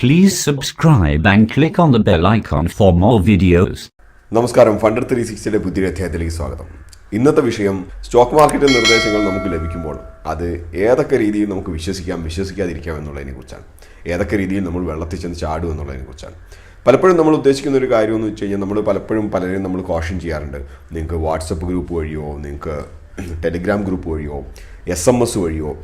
Please subscribe and click on the bell icon for more videos. നമസ്കാരം funder three സിക്സ്റ്റിയുടെ പുതിയ അധ്യായത്തിലേക്ക് സ്വാഗതം. ഇന്നത്തെ വിഷയം സ്റ്റോക്ക് മാർക്കറ്റ് നിർദ്ദേശങ്ങൾ നമുക്ക് ലഭിക്കുമ്പോൾ അത് ഏതൊക്കെ രീതിയിൽ നമുക്ക് വിശ്വസിക്കാം വിശ്വസിക്കാതിരിക്കാം എന്നുള്ളതിനെ കുറിച്ചാണ്. ഏതൊക്കെ രീതിയിൽ നമ്മൾ വെള്ളത്തിൽ ചെന്ന് ചാടും എന്നുള്ളതിനെ കുറിച്ചാണ്. പലപ്പോഴും നമ്മൾ ഉദ്ദേശിക്കുന്ന ഒരു കാര്യം എന്ന് വെച്ച് കഴിഞ്ഞാൽ നമ്മൾ പലപ്പോഴും പലരെയും നമ്മൾ കോഷൻ ചെയ്യാറുണ്ട്. നിങ്ങൾക്ക് വാട്സപ്പ് ഗ്രൂപ്പ് വഴിയോ നിങ്ങൾക്ക് ടെലിഗ്രാം ഗ്രൂപ്പ് വഴിയോ എസ് എം എസ് വഴിയോ?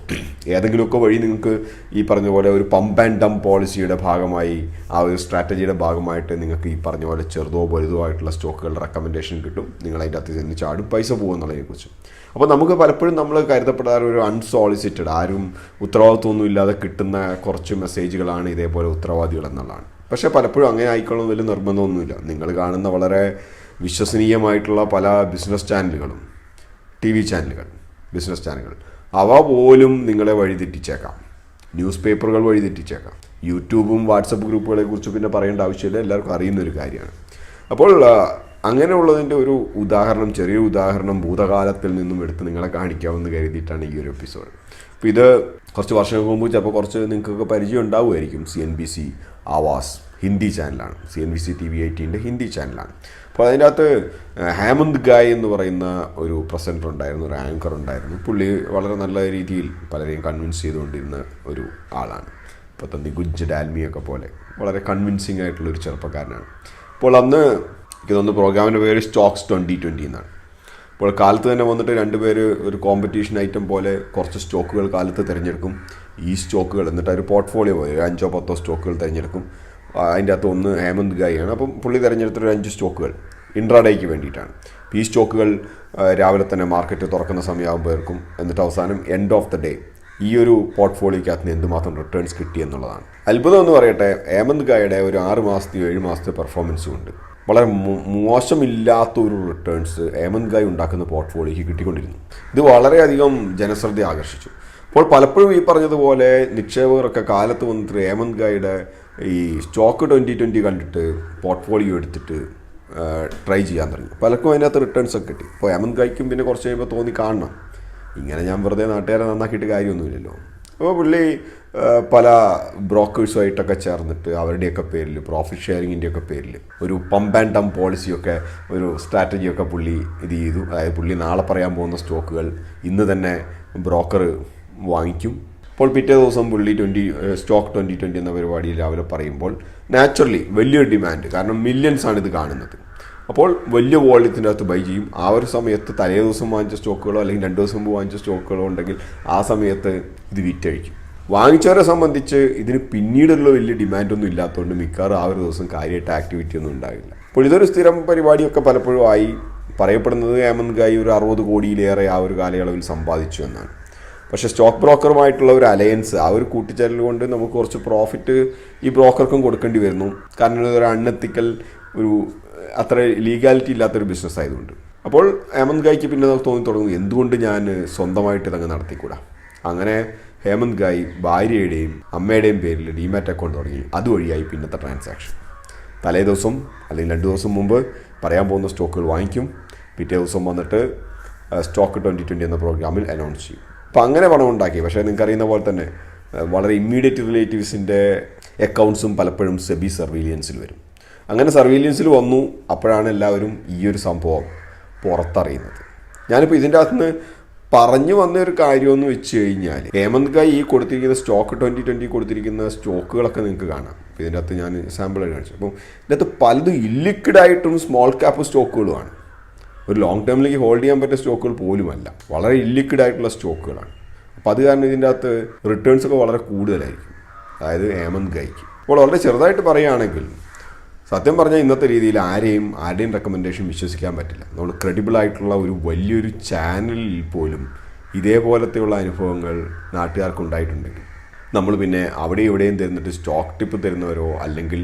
ഏതെങ്കിലുമൊക്കെ വഴി നിങ്ങൾക്ക് ഈ പറഞ്ഞ പോലെ ഒരു പമ്പ് ആൻഡ് ഡം പോളിസിയുടെ ഭാഗമായി ആ ഒരു സ്ട്രാറ്റജിയുടെ ഭാഗമായിട്ട് നിങ്ങൾക്ക് ഈ പറഞ്ഞ പോലെ ചെറുതോ വലുതോ ആയിട്ടുള്ള സ്റ്റോക്കുകളുടെ റെക്കമെൻഡേഷൻ കിട്ടും. നിങ്ങൾ അതിന്റെ അകത്ത് ചെന്ന് ചാടും. പൈസ പോകും എന്നുള്ളതിനെക്കുറിച്ച്. അപ്പോൾ നമുക്ക് പലപ്പോഴും നമ്മൾ കരുതപ്പെടാറ് ഒരു അൺസോളിസിറ്റഡ് ആരും ഉത്തരവാദിത്വമൊന്നും ഇല്ലാതെ കിട്ടുന്ന കുറച്ച് മെസ്സേജുകളാണ് ഇതേപോലെ ഉത്തരവാദികൾ എന്നുള്ളതാണ്. പക്ഷേ പലപ്പോഴും അങ്ങനെ ആയിക്കോളും വലിയ നിർബന്ധമൊന്നുമില്ല. നിങ്ങൾ കാണുന്ന വളരെ വിശ്വസനീയമായിട്ടുള്ള പല ബിസിനസ് ചാനലുകളും ടി വി ചാനലുകൾ ബിസിനസ് ചാനലുകൾ. അവ പോലും നിങ്ങളെ വഴിതെറ്റിച്ചേക്കാം ന്യൂസ് പേപ്പറുകൾ വഴിതെറ്റിച്ചേക്കാം യൂട്യൂബും വാട്സപ്പ് ഗ്രൂപ്പുകളെ കുറിച്ച് പിന്നെ പറയേണ്ട ആവശ്യമില്ല. എല്ലാവർക്കും അറിയുന്ന ഒരു കാര്യമാണ്. അപ്പോൾ അങ്ങനെയുള്ളതിന്റെ ഒരു ഉദാഹരണം ചെറിയ ഉദാഹരണം ഭൂതകാലത്തിൽ നിന്നും എടുത്ത് നിങ്ങളെ കാണിക്കാമെന്ന് കരുതിയിട്ടാണ് ഈ ഒരു എപ്പിസോഡ്. അപ്പോൾ ഇത് കുറച്ച് വർഷങ്ങൾക്ക് മുമ്പ് ചിലപ്പോൾ കുറച്ച് നിങ്ങൾക്കൊക്കെ പരിചയം ഉണ്ടാവുമായിരിക്കും. C N B C Awaaz Hindi ചാനലാണ്. C N B C T V എയ്റ്റീന്റെ Hindi ചാനലാണ്. അപ്പോൾ അതിന്റെ അകത്ത് ഹേമന്ത് ഗായ് എന്ന് പറയുന്ന ഒരു പ്രസന്റർ ഉണ്ടായിരുന്നു ഒരു ആങ്കർ ഉണ്ടായിരുന്നു. പുള്ളി വളരെ നല്ല രീതിയിൽ പലരെയും കൺവിൻസ് ചെയ്തുകൊണ്ടിരുന്ന ഒരു ആളാണ്. ഇപ്പോഴത്തെ നികുഞ്ച് ഡാൽമിയൊക്കെ പോലെ വളരെ കൺവിൻസിങ് ആയിട്ടുള്ള ഒരു ചെറുപ്പക്കാരനാണ്. അപ്പോൾ അന്ന് തോന്നുന്നു പ്രോഗ്രാമിന്റെ പേര് സ്റ്റോക്സ് ട്വന്റി ട്വന്റി എന്നാണ്. അപ്പോൾ കാലത്ത് തന്നെ വന്നിട്ട് രണ്ടുപേര് ഒരു കോമ്പറ്റീഷൻ ഐറ്റം പോലെ കുറച്ച് സ്റ്റോക്കുകൾ കാലത്ത് തിരഞ്ഞെടുക്കും. ഈ സ്റ്റോക്കുകൾ എന്നിട്ട് ഒരു പോർട്ട്ഫോളിയോ പോലെ ഒരു അഞ്ചോ പത്തോ സ്റ്റോക്കുകൾ തിരഞ്ഞെടുക്കും. അതിന്റെ അകത്ത് ഒന്ന് ഹേമന്ത് ഗായിയാണ് അപ്പം പുള്ളി തിരഞ്ഞെടുത്തൊരു അഞ്ച് സ്റ്റോക്കുകൾ ഇൻട്രാഡേക്ക് വേണ്ടിയിട്ടാണ്. ഈ സ്റ്റോക്കുകൾ രാവിലെ തന്നെ മാർക്കറ്റ് തുറക്കുന്ന സമയമാകുമ്പോൾ ഇറക്കും എന്നിട്ട് അവസാനം എൻഡ് ഓഫ് ദ ഡേ ഈ ഒരു പോർട്ട്ഫോളിയോക്കകത്ത് നിന്ന് എന്തുമാത്രം റിട്ടേൺസ് കിട്ടി എന്നുള്ളതാണ്. അത്ഭുതം എന്ന് പറയട്ടെ ഹേമന്ത് ഗായയുടെ ഒരു ആറ് മാസത്തെയോ ഏഴ് മാസത്തെ പെർഫോമൻസും ഉണ്ട്. വളരെ മോശമില്ലാത്ത ഒരു റിട്ടേൺസ് ഹേമന്ത് ഗായ് ഉണ്ടാക്കുന്ന പോർട്ട്ഫോളിയോക്ക് കിട്ടിക്കൊണ്ടിരുന്നു. ഇത് വളരെയധികം ജനശ്രദ്ധ ആകർഷിച്ചു. അപ്പോൾ പലപ്പോഴും ഈ പറഞ്ഞതുപോലെ നിക്ഷേപകരൊക്കെ കാലത്ത് വന്നിട്ട് ഹേമന്ത് ഗായുടെ ഈ സ്റ്റോക്ക് ട്വന്റി ട്വന്റി കണ്ടിട്ട് പോർട്ട്ഫോളിയോ എടുത്തിട്ട് ട്രൈ ചെയ്യാൻ തുടങ്ങി. പലർക്കും അതിനകത്ത് റിട്ടേൺസ് ഒക്കെ കിട്ടി. ഇപ്പോൾ എമൻ കഴിക്കും പിന്നെ കുറച്ച് കഴിയുമ്പോൾ തോന്നി കാണണം. ഇങ്ങനെ ഞാൻ വെറുതെ നാട്ടുകാരെ നന്നാക്കിയിട്ട് കാര്യമൊന്നുമില്ലല്ലോ. അപ്പോൾ പുള്ളി പല ബ്രോക്കേഴ്സുമായിട്ടൊക്കെ ചേർന്നിട്ട് അവരുടെയൊക്കെ പേരിൽ പ്രോഫിറ്റ് ഷെയറിങ്ങിന്റെയൊക്കെ പേരിൽ ഒരു പമ്പ് ആൻഡ് ടം പോളിസിയൊക്കെ ഒരു സ്ട്രാറ്റജിയൊക്കെ പുള്ളി ഇത് ചെയ്തു. അതായത് പുള്ളി നാളെ പറയാൻ പോകുന്ന സ്റ്റോക്കുകൾ ഇന്ന് തന്നെ ബ്രോക്കർ വാങ്ങിക്കും. അപ്പോൾ പിറ്റേ ദിവസം പുള്ളി ട്വന്റി സ്റ്റോക്ക് ട്വന്റി ട്വന്റി എന്ന പരിപാടി രാവിലെ പറയുമ്പോൾ നാച്ചുറലി വലിയൊരു ഡിമാൻഡ് കാരണം മില്യൺസ് ആണ് ഇത് കാണുന്നത്. അപ്പോൾ വലിയ വോള്യത്തിന്റെ അകത്ത് ബൈ ചെയ്യും. ആ ഒരു സമയത്ത് തലേ ദിവസം വാങ്ങിച്ച സ്റ്റോക്കുകളോ അല്ലെങ്കിൽ രണ്ട് ദിവസം മുമ്പ് വാങ്ങിച്ച സ്റ്റോക്കുകളോ ഉണ്ടെങ്കിൽ ആ സമയത്ത് ഇത് വിറ്റഴിക്കും വാങ്ങിച്ചവരെ സംബന്ധിച്ച് ഇതിന് പിന്നീടുള്ള വലിയ ഡിമാൻഡൊന്നും ഇല്ലാത്തതുകൊണ്ട് മിക്കവാറും ആ ഒരു ദിവസം കാര്യമായിട്ട് ആക്ടിവിറ്റി ഒന്നും ഉണ്ടാകില്ല. അപ്പോൾ ഇതൊരു സ്ഥിരം പരിപാടിയൊക്കെ പലപ്പോഴും ആയി. പറയപ്പെടുന്നത് ഹേമന്ത് ഗായി ഒരു അറുപത് കോടിയിലേറെ ആ ഒരു കാലയളവിൽ സമ്പാദിച്ചു എന്നാണ്. പക്ഷേ സ്റ്റോക്ക് ബ്രോക്കറുമായിട്ടുള്ള ഒരു അലയൻസ് ആ ഒരു കൂട്ടിച്ചേരൽ കൊണ്ട് നമുക്ക് കുറച്ച് പ്രോഫിറ്റ് ഈ ബ്രോക്കർക്കും കൊടുക്കേണ്ടി വരുന്നു. കാരണം ഒരു അൺഎത്തിക്കൽ ഒരു അത്ര ലീഗാലിറ്റി ഇല്ലാത്തൊരു ബിസിനസ് ആയതുകൊണ്ട്. അപ്പോൾ ഹേമന്ത് ഗായിക്ക് പിന്നെ തോന്നി തുടങ്ങും എന്തുകൊണ്ട് ഞാൻ സ്വന്തമായിട്ട് ഇതങ്ങ് നടത്തിക്കൂടാ? അങ്ങനെ ഹേമന്ത് ഗായ് ഭാര്യയുടെയും അമ്മയുടെയും പേരിൽ ഡിമാറ്റ് അക്കൗണ്ട് തുടങ്ങി. അതുവഴിയായി പിന്നത്തെ ട്രാൻസാക്ഷൻ തലേ ദിവസം അല്ലെങ്കിൽ രണ്ട് ദിവസം മുമ്പ് പറയാൻ പോകുന്ന സ്റ്റോക്കുകൾ വാങ്ങിക്കും. പിറ്റേ ദിവസം വന്നിട്ട് സ്റ്റോക്ക് ട്വന്റി ട്വന്റി എന്ന പ്രോഗ്രാമിൽ അനൗൺസ് ചെയ്യും. അപ്പോൾ അങ്ങനെ പണം ഉണ്ടാക്കി. പക്ഷേ നിങ്ങൾക്ക് അറിയുന്ന പോലെ തന്നെ വളരെ ഇമ്മീഡിയറ്റ് റിലേറ്റീവ്സിന്റെ അക്കൗണ്ട്സും പലപ്പോഴും സെബി സർവീലിയൻസിൽ വരും. അങ്ങനെ സർവീലിയൻസിൽ വന്നു. അപ്പോഴാണ് എല്ലാവരും ഈ ഒരു സംഭവം പുറത്തറിയുന്നത്. ഞാനിപ്പോൾ ഇതിന്റെ അകത്തുനിന്ന് പറഞ്ഞു വന്ന ഒരു കാര്യമെന്ന് വെച്ച് കഴിഞ്ഞാൽ ഹേമന്ത് ഗായ് ഈ കൊടുത്തിരിക്കുന്ന സ്റ്റോക്ക് ട്വന്റി ട്വന്റി കൊടുത്തിരിക്കുന്ന സ്റ്റോക്കുകളൊക്കെ നിങ്ങൾക്ക് കാണാം. ഇതിന്റെ അകത്ത് ഞാൻ സാമ്പിൾ കാണിച്ചു. അപ്പം ഇതിനകത്ത് പലതും ഇല്ലിക്വിഡായിട്ടും സ്മോൾ ക്യാപ്പ് സ്റ്റോക്കുകളുമാണ് ഒരു ലോങ് ടേമിലേക്ക് ഹോൾഡ് ചെയ്യാൻ പറ്റിയ സ്റ്റോക്കുകൾ പോലുമല്ല. വളരെ ഇല്ലിക്വിഡ് ആയിട്ടുള്ള സ്റ്റോക്കുകളാണ് അപ്പോൾ അത് കാരണം ഇതിന്റെ അകത്ത് റിട്ടേൺസ് ഒക്കെ വളരെ കൂടുതലായിരിക്കും. അതായത് ഹേമന്ത് ഗൈക്ക് അപ്പോൾ വളരെ ചെറുതായിട്ട് പറയുകയാണെങ്കിൽ സത്യം പറഞ്ഞാൽ ഇന്നത്തെ രീതിയിൽ ആരെയും ആരുടെയും റെക്കമെൻഡേഷൻ വിശ്വസിക്കാൻ പറ്റില്ല. നമ്മൾ ക്രെഡിബിൾ ആയിട്ടുള്ള ഒരു വലിയൊരു ചാനലിൽ പോലും ഇതേപോലത്തെയുള്ള അനുഭവങ്ങൾ നാട്ടുകാർക്ക് ഉണ്ടായിട്ടുണ്ടെങ്കിൽ നമ്മൾ പിന്നെ അവിടെ ഇവിടെയും തരുന്നിട്ട് സ്റ്റോക്ക് ടിപ്പ് തരുന്നവരോ അല്ലെങ്കിൽ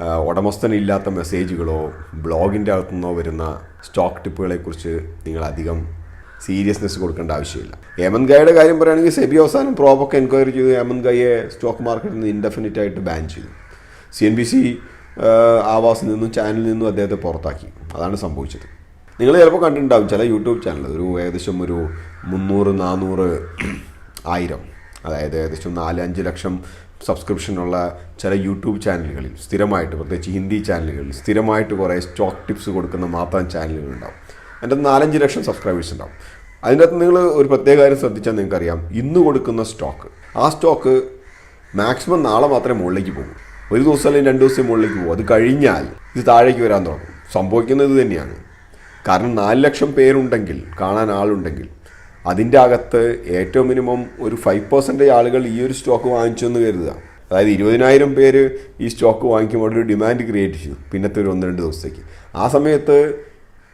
ഉടമസ്ഥനില്ലാത്ത മെസ്സേജുകളോ ബ്ലോഗിന്റെ അകത്തുനിന്നോ വരുന്ന സ്റ്റോക്ക് ടിപ്പുകളെക്കുറിച്ച് നിങ്ങൾ അധികം സീരിയസ്നെസ് കൊടുക്കേണ്ട ആവശ്യമില്ല. ഹേമന്ത് ഗായുടെ കാര്യം പറയുകയാണെങ്കിൽ സെബി അവസാനം പ്രോബൊക്കെ എൻക്വയറി ചെയ്തു. ഹേമന്ത് ഗായെ സ്റ്റോക്ക് മാർക്കറ്റിൽ നിന്ന് ഇൻഡെഫിനിറ്റ് ആയിട്ട് ബാൻ ചെയ്തു. സി എൻ ബി സി ആവാസിൽ നിന്നും ചാനലിൽ നിന്നും അദ്ദേഹത്തെ പുറത്താക്കി. അതാണ് സംഭവിച്ചത്. നിങ്ങൾ ചിലപ്പോൾ കണ്ടിട്ടുണ്ടാവും ചില യൂട്യൂബ് ചാനൽ ഒരു ഏകദേശം ഒരു മുന്നൂറ് നാനൂറ് ആയിരം അതായത് ഏകദേശം നാല് അഞ്ച് ലക്ഷം സബ്സ്ക്രിപ്ഷനുള്ള ചില യൂട്യൂബ് ചാനലുകളിൽ സ്ഥിരമായിട്ട് പ്രത്യേകിച്ച് ഹിന്ദി ചാനലുകളിൽ സ്ഥിരമായിട്ട് കുറേ സ്റ്റോക്ക് ടിപ്സ് കൊടുക്കുന്ന മാത്രം അതിന്റെ അകത്ത് നാലഞ്ച് ലക്ഷം സബ്സ്ക്രൈബേഴ്സ് ഉണ്ടാവും. അതിന്റെ അകത്ത് നിങ്ങൾ ഒരു പ്രത്യേക കാര്യം ശ്രദ്ധിച്ചാൽ നിങ്ങൾക്കറിയാം ഇന്ന് കൊടുക്കുന്ന സ്റ്റോക്ക് ആ സ്റ്റോക്ക് മാക്സിമം നാളെ മാത്രമേ മുകളിലേക്ക് പോകും. ഒരു ദിവസം അല്ലെങ്കിൽ രണ്ട് ദിവസം മുകളിലേക്ക് പോകും. അത് കഴിഞ്ഞാൽ ഇത് താഴേക്ക് വരാൻ തുടങ്ങും. സംഭവിക്കുന്നത് തന്നെയാണ്. കാരണം നാല് ലക്ഷം പേരുണ്ടെങ്കിൽ കാണാൻ ആളുണ്ടെങ്കിൽ അതിന്റെ അകത്ത് ഏറ്റവും മിനിമം ഒരു ഫൈവ് പെർസെന്റേജ് ആളുകൾ ഈ ഒരു സ്റ്റോക്ക് വാങ്ങിച്ചു എന്ന് കരുതുക. അതായത് ഇരുപതിനായിരം പേര് ഈ സ്റ്റോക്ക് വാങ്ങിക്കുമ്പോൾ ഒരു ഡിമാൻഡ് ക്രിയേറ്റ് ചെയ്തു പിന്നത്തെ ഒരു ഒന്ന് രണ്ട് ദിവസത്തേക്ക്. ആ സമയത്ത്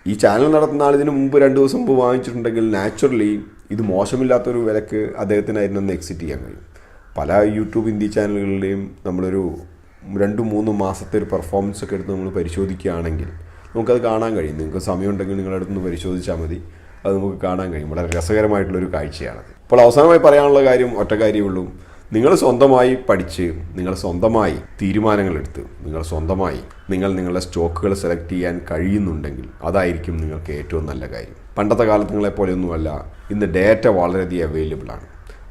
ഈ ചാനൽ നടത്തുന്ന ആൾ ഇതിന് മുമ്പ് രണ്ട് ദിവസം മുമ്പ് വാങ്ങിച്ചിട്ടുണ്ടെങ്കിൽ നാച്ചുറലി ഇത് മോശമില്ലാത്തൊരു വിലക്ക് അദ്ദേഹത്തിന് അതിനൊന്ന് എക്സിറ്റ് ചെയ്യാൻ കഴിയും. പല യൂട്യൂബ് ഹിന്ദി ചാനലുകളുടെയും നമ്മളൊരു രണ്ട് മൂന്ന് മാസത്തെ ഒരു പെർഫോമൻസ് ഒക്കെ എടുത്ത് നമ്മൾ പരിശോധിക്കുകയാണെങ്കിൽ നമുക്കത് കാണാൻ കഴിയും. നിങ്ങൾക്ക് സമയമുണ്ടെങ്കിൽ നിങ്ങളുടെ അടുത്ത് നിന്ന് പരിശോധിച്ചാൽ മതി. അത് നമുക്ക് കാണാൻ കഴിയും. വളരെ രസകരമായിട്ടുള്ളൊരു കാഴ്ചയാണത് അപ്പോൾ അവസാനമായി പറയാനുള്ള കാര്യം ഒറ്റ കാര്യമുള്ളൂ നിങ്ങൾ സ്വന്തമായി പഠിച്ച് നിങ്ങൾ സ്വന്തമായി തീരുമാനങ്ങൾ എടുത്ത് നിങ്ങൾ സ്വന്തമായി നിങ്ങൾ നിങ്ങളുടെ സ്റ്റോക്കുകൾ സെലക്ട് ചെയ്യാൻ കഴിയുന്നുണ്ടെങ്കിൽ അതായിരിക്കും നിങ്ങൾക്ക് ഏറ്റവും നല്ല കാര്യം. പണ്ടത്തെ കാലത്ത് നിങ്ങളെപ്പോലെയൊന്നുമല്ല ഇന്ന് ഡേറ്റ വളരെയധികം അവൈലബിൾ ആണ്.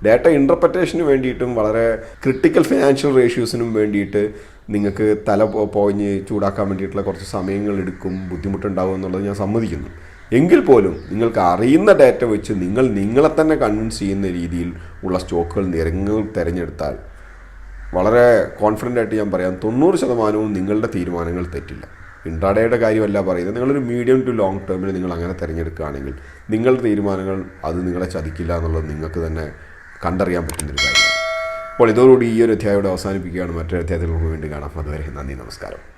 ഡാറ്റ ഇന്റർപ്രറ്റേഷന് വേണ്ടിയിട്ടും വളരെ ക്രിട്ടിക്കൽ ഫിനാൻഷ്യൽ റേഷ്യൂസിനും വേണ്ടിയിട്ട് നിങ്ങൾക്ക് തല പോയിഞ്ഞ് ചൂടാക്കാൻ വേണ്ടിയിട്ടുള്ള കുറച്ച് സമയങ്ങൾ എടുക്കും ബുദ്ധിമുട്ടുണ്ടാകും എന്നുള്ളത് ഞാൻ സമ്മതിക്കുന്നു. എങ്കിൽ പോലും നിങ്ങൾക്ക് അറിയുന്ന ഡാറ്റ വെച്ച് നിങ്ങൾ നിങ്ങളെ തന്നെ കൺവിൻസ് ചെയ്യുന്ന രീതിയിൽ ഉള്ള സ്റ്റോക്കുകൾ നിരങ്ങൾ തിരഞ്ഞെടുത്താൽ വളരെ കോൺഫിഡന്റ് ആയിട്ട് ഞാൻ പറയാം. തൊണ്ണൂറ് ശതമാനവും നിങ്ങളുടെ തീരുമാനങ്ങൾ തെറ്റില്ല. ഇൻട്രാഡേയുടെ കാര്യമല്ല പറയുന്നത്. നിങ്ങളൊരു മീഡിയം ടു ലോങ് ടേമിൽ നിങ്ങൾ അങ്ങനെ തിരഞ്ഞെടുക്കുകയാണെങ്കിൽ നിങ്ങളുടെ തീരുമാനങ്ങൾ അത് നിങ്ങളെ ചതിക്കില്ല എന്നുള്ളത് നിങ്ങൾക്ക് തന്നെ കണ്ടറിയാൻ പറ്റുന്നൊരു കാര്യമാണ്. അപ്പോൾ ഇതോടുകൂടി ഈ ഒരു അധ്യായം അവസാനിപ്പിക്കുകയാണ്. മറ്റൊരു അധ്യായത്തിൽ നമുക്ക് വീണ്ടും കാണാം. അതുവരെ നന്ദി നമസ്കാരം.